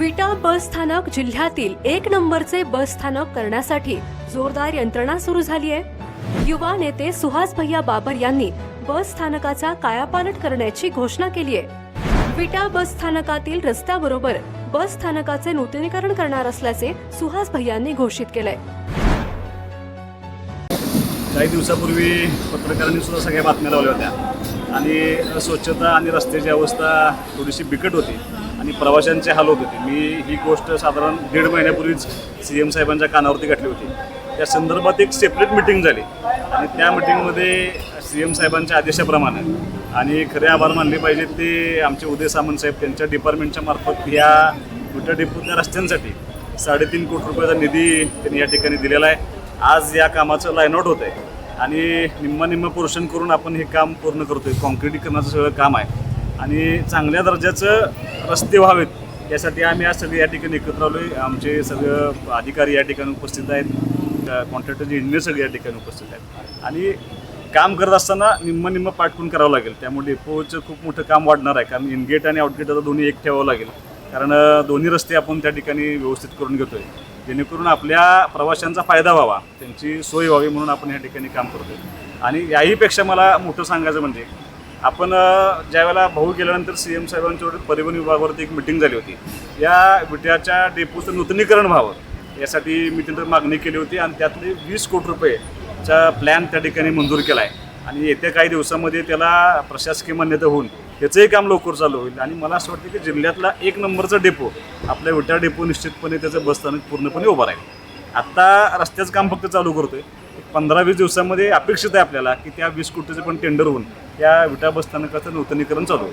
विटा बस स्थानक जिल्ह्यातील एक नंबरचे बस स्थानक करण्यासाठी जोरदार यंत्रणा सुरू झाली आहे. युवा नेते सुहास भैया बाबर यांनी बस स्थानकाचा कायापालट करण्याची घोषणा केली आहे. विटा बस स्थानकातील रस्त्याबरोबर बस स्थानकाचे नूतनीकरण करणार असल्याचे सुहास भैयांनी घोषित केलंय. काही दिवसापूर्वी पत्रकारांनी सुद्धा सगळ्या बातम्या लावल्या होत्या. आणि स्वच्छता आणि रस्त्याची अवस्था थोडीशी बिकट होती. आणि प्रवाशांचे हाल होत होते. मी ही गोष्ट साधारण दीड महिन्यापूर्वीच सी एम साहेबांच्या कानावरती घातली होती. त्या संदर्भात एक सेपरेट मिटिंग झाली. आणि त्या मिटिंगमध्ये सी एम साहेबांच्या आदेशाप्रमाणे आणि खरे आभार मानले पाहिजेत ते आमचे उदय सामंत साहेब त्यांच्या डिपार्टमेंटच्या मार्फत या विटा डेपोच्या रस्त्यांसाठी साडेतीन कोटी रुपयाचा निधी त्यांनी या ठिकाणी दिलेला आहे. आज या कामाचं लाईनआउट होत आहे आणि निम्मा निम्मा पोर्शन करून आपण हे काम पूर्ण करतोय. कॉन्क्रिटीकरणाचं सगळं काम आहे. आणि चांगल्या दर्जाचं रस्ते व्हावेत यासाठी आम्ही आज सगळे या ठिकाणी एकत्र आलो आहे आमचे सगळं अधिकारी या ठिकाणी उपस्थित आहेत. कॉन्ट्रॅक्टरचे इंजिनियर सगळे या ठिकाणी उपस्थित आहेत. आणि काम करत असताना निम्म निम्म पाठवून करावं लागेल. त्यामुळे डेपोचं खूप मोठं काम वाढणार आहे. कारण इनगेट आणि आउटगेट आता दोन्ही एक ठेवावं लागेल. कारण दोन्ही रस्ते आपण त्या ठिकाणी व्यवस्थित करून घेतोय. जेणेकरून आपल्या प्रवाशांचा फायदा व्हावा. त्यांची सोय व्हावी म्हणून आपण या ठिकाणी काम करतोय. आणि याहीपेक्षा मला मोठं सांगायचं म्हणजे आपण ज्यावेळेला भाऊ गेल्यानंतर सी एम साहेबांच्या परिवहन विभागावरती एक मिटिंग झाली होती. या विट्याच्या डेपोचं नूतनीकरण व्हावं यासाठी मी त्यांना मागणी केली होती आणि त्यातले वीस कोटी रुपयेचा प्लॅन त्या ठिकाणी मंजूर केला आहे आणि येत्या काही दिवसामध्ये त्याला प्रशासकीय मान्यता होऊन याचंही काम लवकर चालू होईल. आणि मला असं वाटतं की जिल्ह्यातला एक नंबरचा डेपो आपल्या विटा डेपो निश्चितपणे त्याचं बसस्थानक पूर्णपणे उभं राहील. आत्ता रस्त्याचं काम फक्त चालू करतोय. पंधरा वीस दिवसामध्ये अपेक्षित आहे आपल्याला की त्या वीस कोटीचं पण टेंडर होऊन त्या विटा बसस्थानकाचं नूतनीकरण चालू